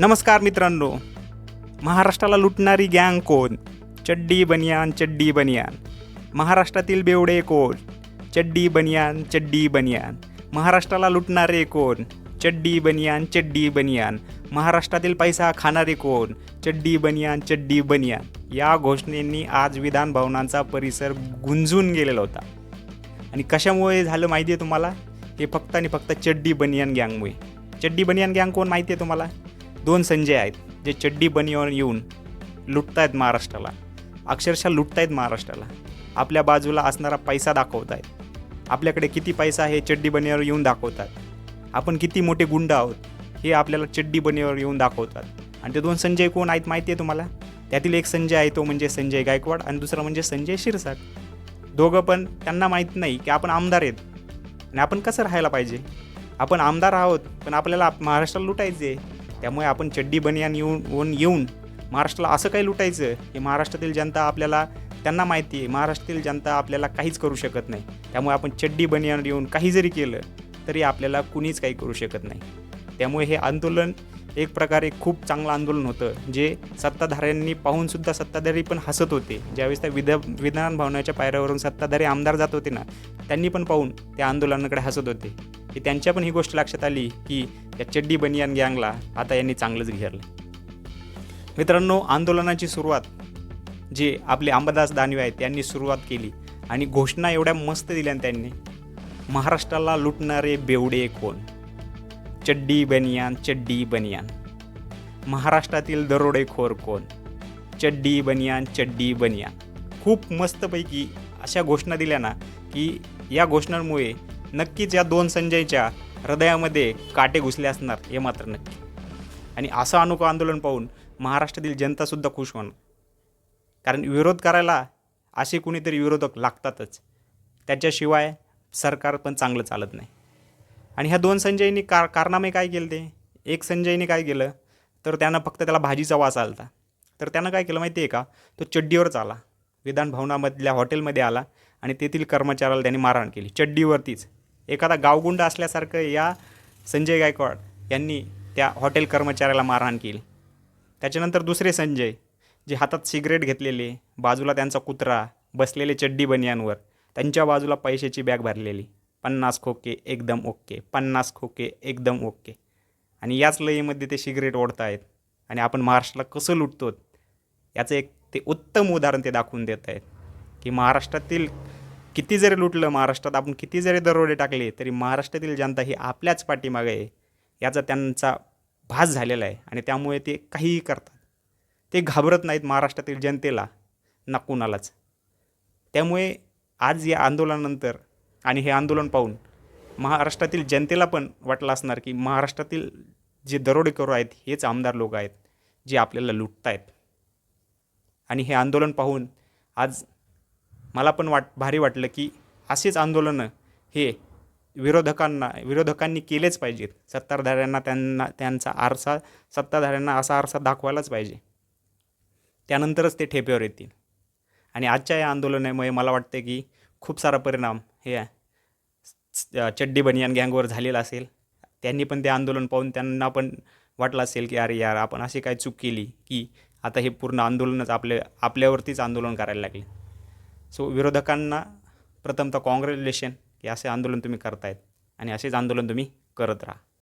नमस्कार मित्रांनो. महाराष्ट्राला लुटणारी गँग कोण? चड्डी बनियान चड्डी बनियान. महाराष्ट्रातील बेवडे कोण? चड्डी बनियान चड्डी बनियान. महाराष्ट्राला लुटणारे कोण? चड्डी बनियान चड्डी बनियान. महाराष्ट्रातील पैसा खाणारे कोण? चड्डी बनियान चड्डी बनियान. या घोषणेंनी आज विधान भवनांचा परिसर गुंजून गेलेला होता. आणि कशामुळे झालं माहिती आहे तुम्हाला? हे फक्त आणि फक्त चड्डी बनियान गँगमुळे चड्डी बनियान गँग कोण माहिती आहे तुम्हाला? दोन संजय आहेत जे चड्डी बनीवर येऊन लुटतायत महाराष्ट्राला. अक्षरशः लुटतायत महाराष्ट्राला. आपल्या बाजूला असणारा पैसा दाखवत आहेत आपल्याकडे किती पैसा आहे चड्डी बनियावर येऊन दाखवतात. आपण किती मोठे गुंड आहोत हे आपल्याला चड्डी बनियावर येऊन दाखवतात. आणि ते दोन संजय कोण आहेत माहिती आहे तुम्हाला? त्यातील एक संजय आहे तो म्हणजे संजय गायकवाड आणि दुसरा म्हणजे संजय शिरसाट. दोघं पण त्यांना माहीत नाही की आपण आमदार आहेत. आणि आपण कसं राहायला पाहिजे? आपण आमदार आहोत पण आपल्याला महाराष्ट्राला लुटायचे त्यामुळे आपण चड्डी बनियान येऊन येऊन येऊन महाराष्ट्राला असं काही लुटायचं? की महाराष्ट्रातील जनता आपल्याला त्यांना माहिती आहे महाराष्ट्रातील जनता आपल्याला काहीच करू शकत नाही. त्यामुळे आपण चड्डी बनियान येऊन काही जरी केलं तरी आपल्याला कुणीच काही करू शकत नाही. त्यामुळे हे आंदोलन एक प्रकारे खूप चांगलं आंदोलन होतं जे सत्ताधाऱ्यांनी पाहूनसुद्धा सत्ताधारी पण हसत होते. ज्यावेळेस त्या विध विधान भवनाच्या पायऱ्यावरून सत्ताधारी आमदार जात होते ना त्यांनी पण पाहून त्या आंदोलनाकडे हसत होते. की त्यांच्या पण ही गोष्ट लक्षात आली की या चड्डी बनियान गँगला आता यांनी चांगलंच घेरलं. मित्रांनो आंदोलनाची सुरुवात जे आपले अंबादास दानवे आहेत त्यांनी सुरुवात केली आणि घोषणा एवढ्या मस्त दिल्या त्यांनी. महाराष्ट्राला लुटणारे बेवडे कोण? चड्डी बनियान चड्डी बनियान. महाराष्ट्रातील दरोडेखोर कोण? चड्डी बनियान चड्डी बनियान. खूप मस्तपैकी अशा घोषणा दिल्या ना की या घोषणांमुळे नक्कीच या दोन संजयच्या हृदयामध्ये काटे घुसले असणार हे मात्र नक्की. आणि असं अनोखं आंदोलन पाहून महाराष्ट्रातील जनतासुद्धा खुश होणार. कारण विरोध करायला असे कुणीतरी विरोधक लागतातच. त्याच्याशिवाय सरकार पण चांगलं चालत नाही. आणि ह्या दोन संजयनी कार कारनामे काय केलं ते एक संजयने काय केलं? तर त्यानं फक्त त्याला भाजीचा वास आला होता तर त्यानं काय केलं माहिती आहे का? तो चड्डीवरच आला. विधान भवनामधल्या हॉटेलमध्ये आला आणि तेथील कर्मचाऱ्याला त्यांनी मारहाण केली. चड्डीवरतीच. एखादा गावगुंड असल्यासारखं या संजय गायकवाड यांनी त्या हॉटेल कर्मचाऱ्याला मारहाण केली. त्याच्यानंतर दुसरे संजय जे हातात सिगरेट घेतलेले बाजूला त्यांचा कुत्रा बसलेले चड्डी बनियांवर त्यांच्या बाजूला पैशाची बॅग भरलेली. पन्नास खोके एकदम ओके पन्नास खोके एकदम ओके. आणि याच लयीमध्ये ते सिगरेट ओढत आहेत आणि आपण महाराष्ट्राला कसं लुटतो याचं एक ते उत्तम उदाहरण ते दाखवून देत आहेत की महाराष्ट्रातील किती जरी लुटलं महाराष्ट्रात आपण किती जरी दरोडे टाकले तरी महाराष्ट्रातील जनता ही आपल्याच पाठीमागे आहे याचा त्यांचा भास झालेला आहे. आणि त्यामुळे ते काहीही करतात. ते घाबरत नाहीत महाराष्ट्रातील जनतेला ना कुणालाच. त्यामुळे आज या आंदोलनानंतर आणि हे आंदोलन पाहून महाराष्ट्रातील जनतेला पण वाटलं असणार की महाराष्ट्रातील जे दरोडेखोर आहेत हेच आमदार लोक आहेत जे आपल्याला लुटत आहेत आणि हे आंदोलन पाहून आज मला पण वाट भारी वाटलं की असेच आंदोलनं हे विरोधकांना विरोधकांनी केलेच पाहिजेत. सत्ताधाऱ्यांना त्यांना त्यांचा आरसा सत्ताधाऱ्यांना असा आरसा दाखवायलाच पाहिजे. त्यानंतरच ते ठेपेवर येतील. आणि आजच्या या आंदोलनामुळे मला वाटतं की खूप सारा परिणाम हे चड्डी बनियान गँगवर झालेला असेल. त्यांनी पण ते आंदोलन पाहून त्यांना पण वाटलं असेल की अरे यार आपण अशी काय चूक केली की आता हे पूर्ण आंदोलनच आपल्या आपल्यावरतीच आंदोलन करायला लागले. सो विरोधकांना प्रथमतः कॉंग्रॅच्युलेशन की असे आंदोलन तुम्ही करतायत आणि असेच आंदोलन तुम्ही करत राहा.